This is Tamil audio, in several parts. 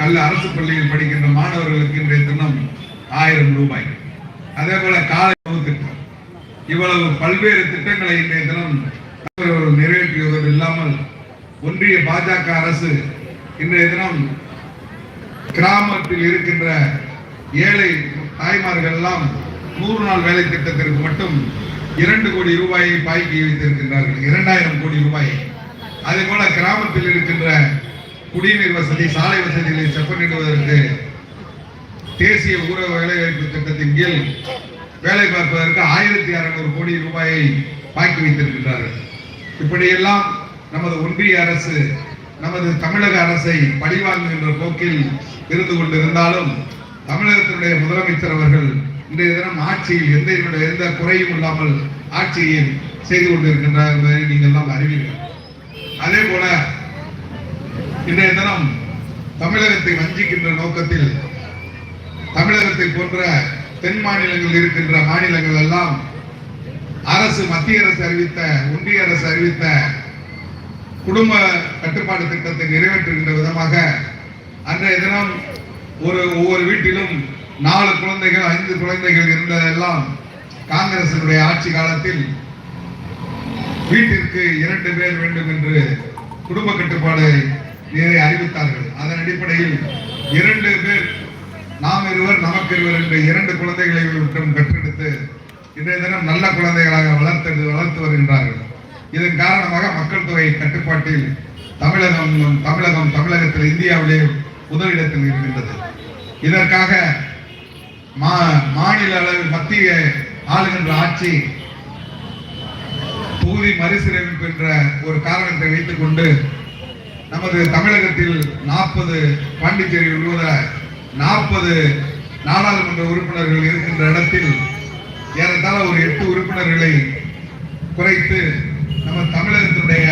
கல் அரசு பள்ளியில் படிக்கின்ற மாணவர்களுக்கு இன்றைய தினம் ஆயிரம் ரூபாய். அதே போல காலை திட்டம் இவ்வளவு பல்வேறு திட்டங்களை இன்றைய தினம் நிறைவேற்றியது இல்லாமல் ஒன்றிய பாஜக அரசு இன்றைய தினம் கிராமத்தில் இருக்கின்ற ஏழை தாய்மார்கள் எல்லாம் நூறு நாள் வேலை திட்டத்திற்கு மட்டும் இரண்டு கோடி ரூபாயை பாய்க்கி வைத்திருக்கின்றார்கள். இரண்டாயிரம் கோடி ரூபாய். அதே போல கிராமத்தில் இருக்கின்ற குடிநீர் வசதி சாலை வசதிகளை செப்பனிடுவதற்கு தேசிய ஊரக வேலைவாய்ப்பு திட்டத்தின் கீழ் வேலை பார்ப்பதற்கு ஆயிரத்தி அறுநூறு கோடி ரூபாயை பாக்கி வைத்திருக்கின்றார்கள். இப்படியெல்லாம் நமது ஒன்றிய அரசு நமது தமிழக அரசை பழிவாங்குகின்ற போக்கில் இருந்து கொண்டிருந்தாலும் தமிழகத்தினுடைய முதலமைச்சர் அவர்கள் இன்றைய தினம் ஆட்சியில் எந்த எந்த குறையும் இல்லாமல் ஆட்சியை செய்து கொண்டிருக்கின்றார் என்பதை நீங்கள் எல்லாம் அறிவீர்கள். அதே போல இன்றைய தினம் தமிழகத்தை வஞ்சிக்கின்ற நோக்கத்தில் தமிழகத்தை போன்ற தென் மாநிலங்கள் இருக்கின்ற மாநிலங்கள் எல்லாம் அரசு மத்திய அரசு அறிவித்த ஒன்றிய அரசு அறிவித்த குடும்ப கட்டுப்பாடு திட்டத்தை நிறைவேற்றுகின்ற விதமாக அன்றைய தினம் ஒரு ஒவ்வொரு வீட்டிலும் நாலு குழந்தைகள் ஐந்து குழந்தைகள் இருந்ததெல்லாம் காங்கிரசினுடைய ஆட்சி காலத்தில் வீட்டிற்கு இரண்டு பேர் வேண்டும் என்று குடும்ப கட்டுப்பாடு நீரை அறிவித்தார்கள். அதன் அடிப்படையில் இரண்டு பேர் நாம் இருவர் நமக்கு இருவர் என்ற இரண்டு குழந்தைகளை விட்டும் பெற்றெடுத்து இன்றைய தினம் நல்ல குழந்தைகளாக வளர்த்து வளர்த்து வருகின்றார்கள். இதன் காரணமாக மக்கள் தொகை கட்டுப்பாட்டில் தமிழகம் தமிழகம் தமிழகத்தில் இந்தியாவிலே முதலிடத்தில் இருக்கின்றது. இதற்காக மா- மாநில அளவில் மத்திய ஆளுகின்ற ஆட்சி தொகுதி மறுசீரமைப்பு என்ற ஒரு காரணத்தை வைத்துக் கொண்டு நமது தமிழகத்தில் நாற்பது பாண்டிச்சேரி உள்ள நாற்பது நாடாளுமன்ற உறுப்பினர்கள் இருக்கின்ற இடத்தில் ஏறத்தாழ ஒரு எட்டு உறுப்பினர்களை குறைத்து நம்ம தமிழகத்தினுடைய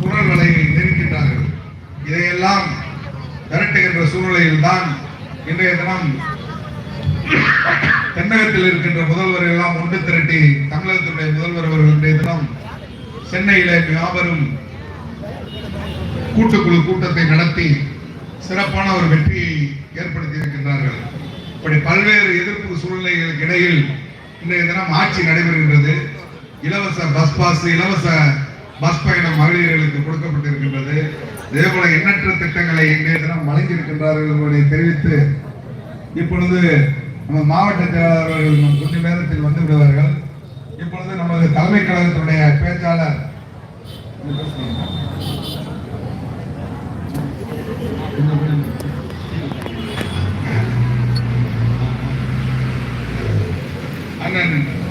குரல்களை நெருக்கின்றார்கள். இதையெல்லாம் விரட்டுகின்ற சூழ்நிலையில் தான் இன்றைய தினம் தென்னகத்தில் இருக்கின்ற முதல்வர் எல்லாம் ஒன்று திரட்டி தமிழகத்தினுடைய முதல்வர் அவர்கள் இன்றைய தினம் சென்னையில மாபெரும் கூட்டுக்குழு கூட்டத்தை நடத்தி சிறப்பான ஒரு வெற்றியை ஏற்படுத்தி இருக்கின்றார்கள் இப்படி பல்வேறு எதிர்ப்பு சூழ்நிலைகளுக்கு இடையில் இன்றைய தினம் ஆட்சி நடைபெறுகின்றது. இலவச பஸ் பாஸ் இலவச பஸ் பயணம் மகளிர்களுக்கு கொடுக்கப்பட்டிருக்கின்றது. இதே போல எண்ணற்ற திட்டங்களை இன்றைய தினம் வழங்கியிருக்கின்றார்கள் என்பதை தெரிவித்து இப்பொழுது நம்ம மாவட்ட செயலாளர்கள் கொஞ்ச நேரத்தில் வந்து விடுவார்கள். இப்பொழுது நமது தலைமை கழகத்தினுடைய பேச்சாளர்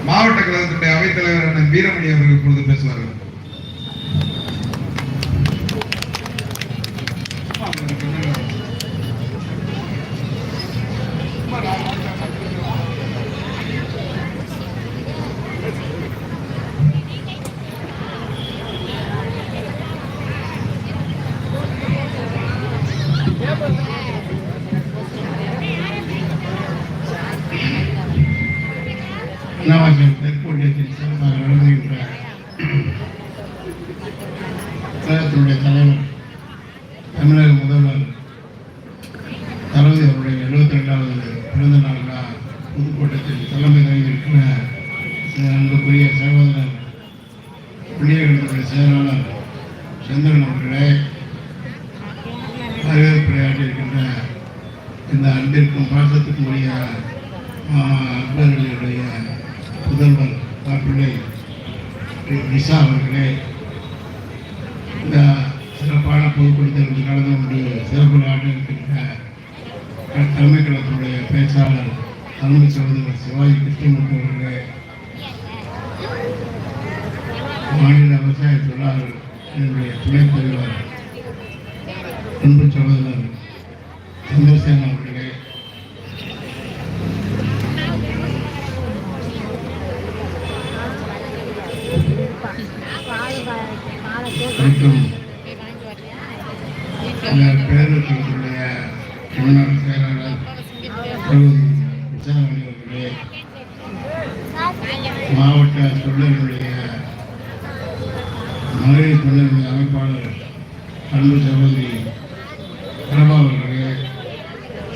மாவட்ட கழகத்தினுடைய அவைத்தலைவர் அண்ணன் வீரமணி அவர்கள் இப்பொழுது பேசுவார்கள். நாமக்கல் தெற்கொண்டியத்தில் சிறப்பாக நடந்துகின்ற கழகத்தினுடைய தலைவர் தமிழக முதல்வர் தளபதி அவருடைய எழுபத்தி ரெண்டாவது பிறந்த நாள் விழா புதுக்கோட்டத்தில் தலைமை தாங்கியிருக்கிற சில அன்புக்குரிய சகோதரர் பிள்ளைகளுடைய செயலாளர் சந்திரன் அவர்களே வரவேற்புரையாற்றியிருக்கின்ற இந்த அன்பிற்கும் பாசத்துக்கும் உரிய அக்பர்களுடைய முதல்வர் மாப்பிள்ளை நிஷா அவர்களே இந்த சிறப்பான பொதுக்கூட்டத்தில் கலந்து கொண்டு சிறப்பு ஆற்றிருக்கின்ற தலைமை கழகத்தினுடைய பேச்சாளர் தமிழ் சகோதரர் சிவாஜி கிருஷ்ணமூர்த்தி அவர்களே மாநில விவசாய தொழிலாளர் என்னுடைய துணைத் தலைவர் அன்பு சகோதரர் சந்திரசேகரன் அவர்களே மற்றும் இந்த பேரத்தினுடைய முன்னாள் செயலாளர் சகோதரி விசாரணை அவர்களே மாவட்ட தொழிலர்களுடைய மகளிர் தொழிலர்களுடைய அமைப்பாளர் அன்பு சகோதரி பிரபா அவர்களே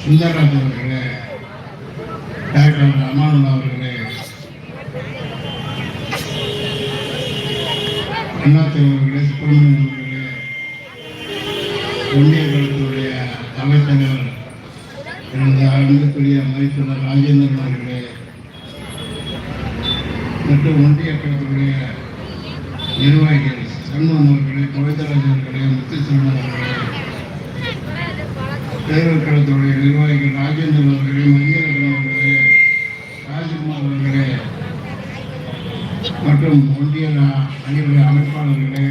சுந்தரராஜ் அவர்களே டாக்டர் அமானுல்லா அவர்களே அண்ணா தேவர்களே குழுவினருடைய ஒன்றியர்களுடைய அமைச்சர்கள் எனது அன்புக்குரிய அமைச்சர் ராஜேந்திரன் அவர்களே மற்றும் ஒன்றிய கழகத்துடைய நிர்வாகிகள் சண்முகம் அவர்களே கவிதராஜ் அவர்களே முத்துச்செல்வன் அவர்களே தேர்தல் கழகத்துடைய நிர்வாகிகள் ராஜேந்திரன் அவர்களே மணிகரன் அவர்களே ராஜ்குமார் அவர்களே மற்றும் ஒன்றிய அணியுடைய அமைப்பாளர்களே